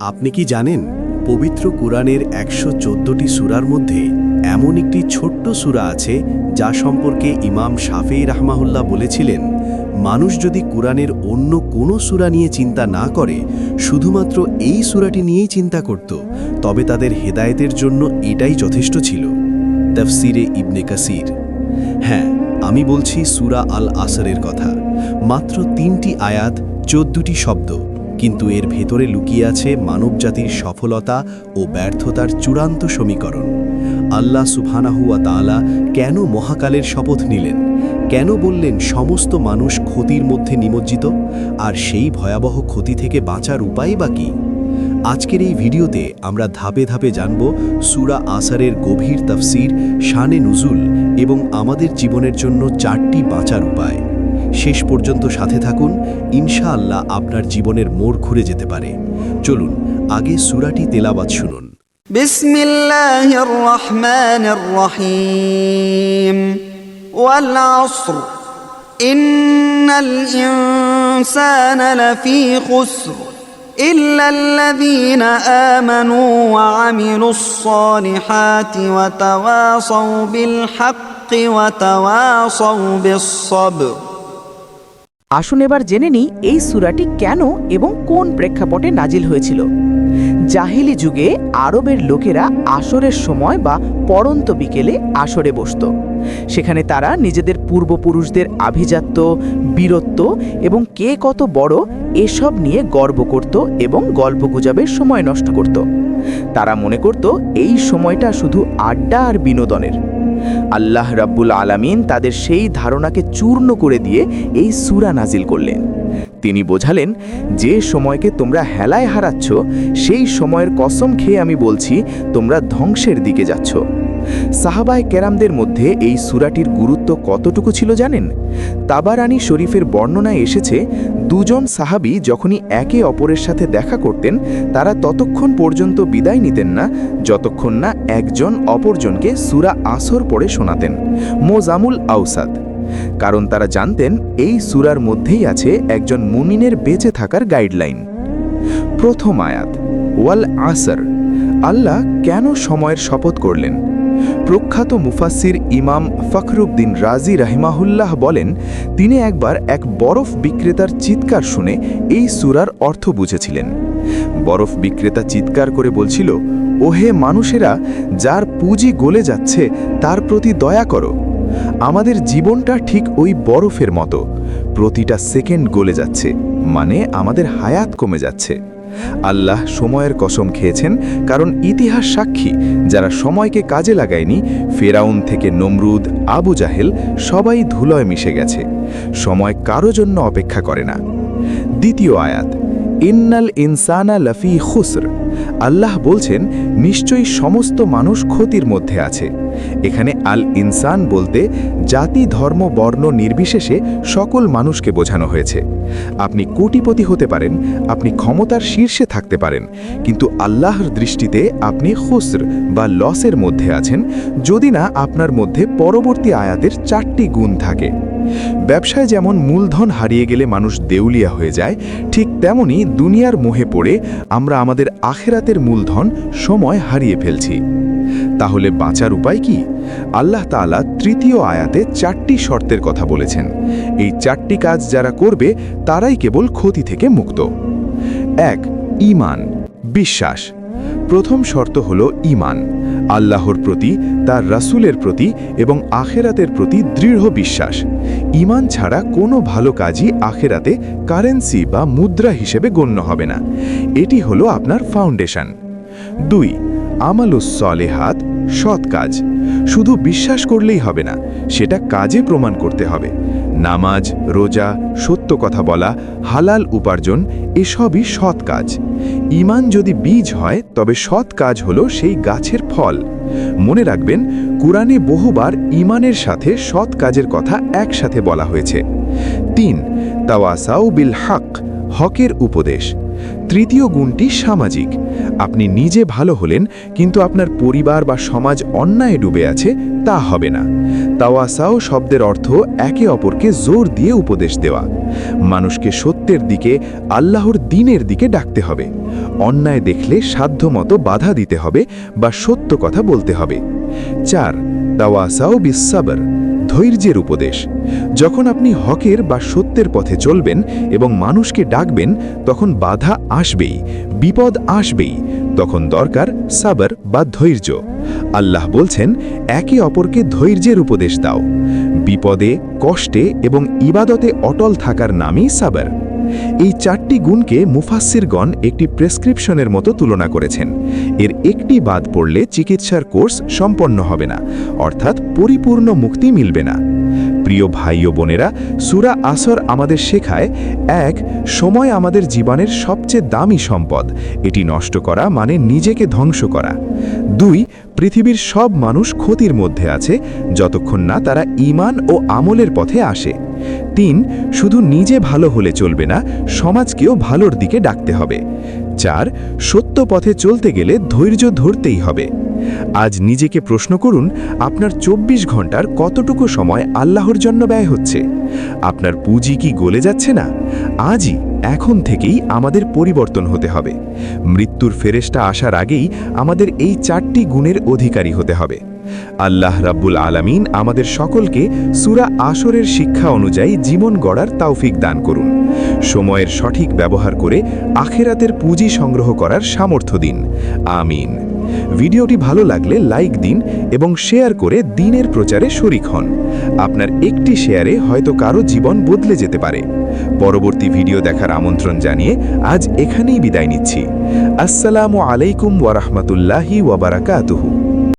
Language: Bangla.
আপনি কি জানেন, পবিত্র কুরআনের একশো চোদ্দটি সুরার মধ্যে এমন একটি ছোট্ট সুরা আছে যা সম্পর্কে ইমাম শাফেই রাহমাহুল্লাহ বলেছিলেন, মানুষ যদি কুরআনের অন্য কোনো সুরা নিয়ে চিন্তা না করে, শুধুমাত্র এই সুরাটি নিয়েই চিন্তা করত, তবে তাদের হেদায়েতের জন্য এটাই যথেষ্ট ছিল। তফসিরে ইবনে কাসির। হ্যাঁ আমি বলছি সুরা আল আসরের কথা। মাত্র তিনটি আয়াত, চোদ্দটি শব্দ। কিন্তু এর ভেতরে লুকিয়ে আছে মানবজাতির সফলতা ও ব্যর্থতার চূড়ান্ত সমীকরণ। আল্লাহ সুবহানাহুয়া তাআলা কেন মহাকালের শপথ নিলেন? কেন বললেন সমস্ত মানুষ ক্ষতির মধ্যে নিমজ্জিত? আর সেই ভয়াবহ ক্ষতি থেকে বাঁচার উপায় বা কী? আজকের এই ভিডিওতে আমরা ধাপে ধাপে জানব সুরা আসারের গভীর তফসির, শানে নুজুল এবং আমাদের জীবনের জন্য চারটি বাঁচার উপায়। শেষ পর্যন্ত সাথে থাকুন ইনশাআল্লাহ আপনার জীবনের মোড় ঘুরে যেতে পারে চলুন আগে সুরাটি তেলাবাদ শুনুন بسم الله الرحمن الرحيم والعصر إن الإنسان لفي خسر إلا الذين آمنوا وعملوا الصالحات وتواصوا بالحق وتواصوا بالصبر আসুন এবার জেনে নিই এই সুরাটি কেন এবং কোন প্রেক্ষাপটে নাজিল হয়েছিল। জাহিলি যুগে আরবের লোকেরা আসরের সময় বা পড়ন্ত বিকেলে আসরে বসত। সেখানে তারা নিজেদের পূর্বপুরুষদের আভিজাত্য, বীরত্ব এবং কে কত বড় এসব নিয়ে গর্ব করত এবং গল্পগুজবের সময় নষ্ট করত। তারা মনে করত এই সময়টা শুধু আড্ডা আর বিনোদনের। আল্লাহ রাব্বুল আলামিন তাদের সেই ধারণাকে চূর্ণ করে দিয়ে এই সূরা নাজিল করলেন। তিনি বোঝালেন, যে সময়কে তোমরা হেলায় হারাচ্ছ, সেই সময়ের কসম খেয়ে আমি বলছি, তোমরা ধ্বংসের দিকে যাচ্ছ। সাহাবায় কেরামদের মধ্যে এই সূরাটির গুরুত্ব কতটুকু ছিল জানেন? তাবারানী শরীফের বর্ণনায় এসেছে দুজন সাহাবী যখনই একে অপরের সাথে দেখা করতেন, তারা ততক্ষণ পর্যন্ত বিদায় নিতেন না, যতক্ষণ না একজন অপরজনকে সূরা আসর পড়ে শোনাতেন, মোজামুল আউসাদ কারণ তারা জানতেন, এই সুরার মধ্যেই আছে একজন মুমিনের বেঁচে থাকার গাইডলাইন। প্রথম আয়াত, ওয়াল আসর, আল্লাহ কেন সময়ের শপথ করলেন? প্রখ্যাত মুফাসির ইমাম ফখরুদ্দিন রাজি রাহিমাহুল্লাহ বলেন, তিনি একবার এক বরফ বিক্রেতার চিৎকার শুনে এই সুরার অর্থ বুঝেছিলেন। বরফ বিক্রেতা চিৎকার করে বলছিল, ওহে মানুষেরা, যার পুঁজি গলে যাচ্ছে, তার প্রতি দয়া করো। আমাদের জীবনটা ঠিক ওই বরফের মতো। প্রতিটা সেকেন্ড গলে যাচ্ছে মানে আমাদের হায়াত কমে যাচ্ছে। আল্লাহ সময়ের কসম খেয়েছেন, কারণ ইতিহাস সাক্ষী, যারা সময়কে কাজে লাগায়নি, ফেরাউন থেকে নমরুদ, আবু জাহেল, সবাই ধুলয় মিশে গেছে। সময় কারও জন্য অপেক্ষা করে না। দ্বিতীয় আয়াত, ইন্নাল ইনসানা লফি খুসর। আল্লাহ বলছেন, নিশ্চয়ই সমস্ত মানুষ ক্ষতির মধ্যে আছে। এখানে আল ইনসান বলতে জাতি, ধর্ম, বর্ণ নির্বিশেষে সকল মানুষকে বোঝানো হয়েছে। আপনি কোটিপতি হতে পারেন, আপনি ক্ষমতার শীর্ষে থাকতে পারেন, কিন্তু আল্লাহর দৃষ্টিতে আপনি খুসর বা লসের মধ্যে আছেন, যদি না আপনার মধ্যে পরবর্তী আয়াতের চারটি গুণ থাকে। ব্যবসায় যেমন মূলধন হারিয়ে গেলে মানুষ দেউলিয়া হয়ে যায়, ঠিক তেমনি দুনিয়ার মোহে পড়ে আমরা আমাদের আখেরাতের মূলধন সময় হারিয়ে ফেলছি। তাহলে বাঁচার উপায় কি? আল্লাহ তাআলা তৃতীয় আয়াতে চারটি শর্তের কথা বলেছেন। এই চারটি কাজ যারা করবে, তারাই কেবল ক্ষতি থেকে মুক্ত। এক, ঈমান, বিশ্বাস। প্রথম শর্ত হল ঈমান। আল্লাহর প্রতি, তার রাসূলের প্রতি এবং আখেরাতের প্রতি দৃঢ় বিশ্বাস। ঈমান ছাড়া কোনো ভালো কাজই আখেরাতে কারেন্সি বা মুদ্রা হিসেবে গণ্য হবে না। এটি হলো আপনার ফাউন্ডেশন। দুই, আমালুস সলেহাত সৎ কাজ। শুধু বিশ্বাস করলেই হবে না, সেটা কাজে প্রমাণ করতে হবে। নামাজ, রোজা, সত্য কথা বলা, হালাল উপার্জন, এসবই সৎ কাজ। ঈমান যদি বীজ হয়, তবে সৎ কাজ হলো সেই গাছের ফল। মনে রাখবেন, কুরআনে বহুবার ঈমানের সাথে সৎ কাজের কথা একসাথে বলা হয়েছে। তিন, তাওয়াসাউ বিল হক, হকের উপদেশ। তৃতীয় গুণটি সামাজিক। আপনি নিজে ভালো হলেন, কিন্তু আপনার পরিবার বা সমাজ অন্যায় ডুবে আছে, তা হবে না। তাওয়াসাও শব্দের অর্থ একে অপরকে জোর দিয়ে উপদেশ দেওয়া। মানুষকে সত্যের দিকে, আল্লাহর দিনের দিকে ডাকতে হবে। অন্যায় দেখলে সাধ্যমতো বাধা দিতে হবে বা সত্য কথা বলতে হবে। চার, তাওয়াসাও বিসাবর ধৈর্যের উপদেশ। যখন আপনি হকের বা সত্যের পথে চলবেন এবং মানুষকে ডাকবেন, তখন বাধা আসবেই, বিপদ আসবেই, তখন দরকার সাবর বা ধৈর্য। আল্লাহ বলছেন, একে অপরকে ধৈর্যের উপদেশ দাও। বিপদে, কষ্টে এবং ইবাদতে অটল থাকার নামই সাবর। এই চারটি গুণকে মুফাসিরগণ একটি প্রেসক্রিপশনের মতো তুলনা করেছেন। এর একটি বাদ পড়লে চিকিৎসার কোর্স সম্পন্ন হবে না, অর্থাৎ পরিপূর্ণ মুক্তি মিলবে না। প্রিয় ভাই ও বোনেরা, সুরা আসর আমাদের শেখায়, এক, সময় আমাদের জীবনের সবচেয়ে দামি সম্পদ। এটি নষ্ট করা মানে নিজেকে ধ্বংস করা। দুই, পৃথিবীর সব মানুষ ক্ষতির মধ্যে আছে, যতক্ষণ না তারা ঈমান ও আমলের পথে আসে। তিন, শুধু নিজে ভালো হলে চলবে না, সমাজকেও ভালোর দিকে ডাকতে হবে। চার, সত্য পথে চলতে গেলে ধৈর্য ধরতেই হবে। আজ নিজেকে প্রশ্ন করুন, আপনার ২৪ ঘণ্টার কতটুকু সময় আল্লাহর জন্য ব্যয় হচ্ছে? আপনার পুঁজি কি গলে যাচ্ছে না? আজই, এখন থেকেই আমাদের পরিবর্তন হতে হবে। মৃত্যুর ফেরেশটা আসার আগেই আমাদের এই চারটি গুণের অধিকারী হতে হবে। আল্লাহ রাব্বুল আলামিন আমাদের সকলকে সুরা আসরের শিক্ষা অনুযায়ী জীবন গড়ার তাওফিক দান করুন। সময়ের সঠিক ব্যবহার করে আখেরাতের পুঁজি সংগ্রহ করার সামর্থ্য দিন। আমিন। ভিডিওটি ভালো লাগলে লাইক দিন এবং শেয়ার করে দিনের প্রচারে শরিক হন। আপনার একটি শেয়ারে হয়তো কারও জীবন বদলে যেতে পারে। পরবর্তী ভিডিও দেখার আমন্ত্রণ জানিয়ে আজ এখানেই বিদায় নিচ্ছি। আসসালামু আলাইকুম ওয়ারহমতুল্লাহি ওয়াবারাকাতুহু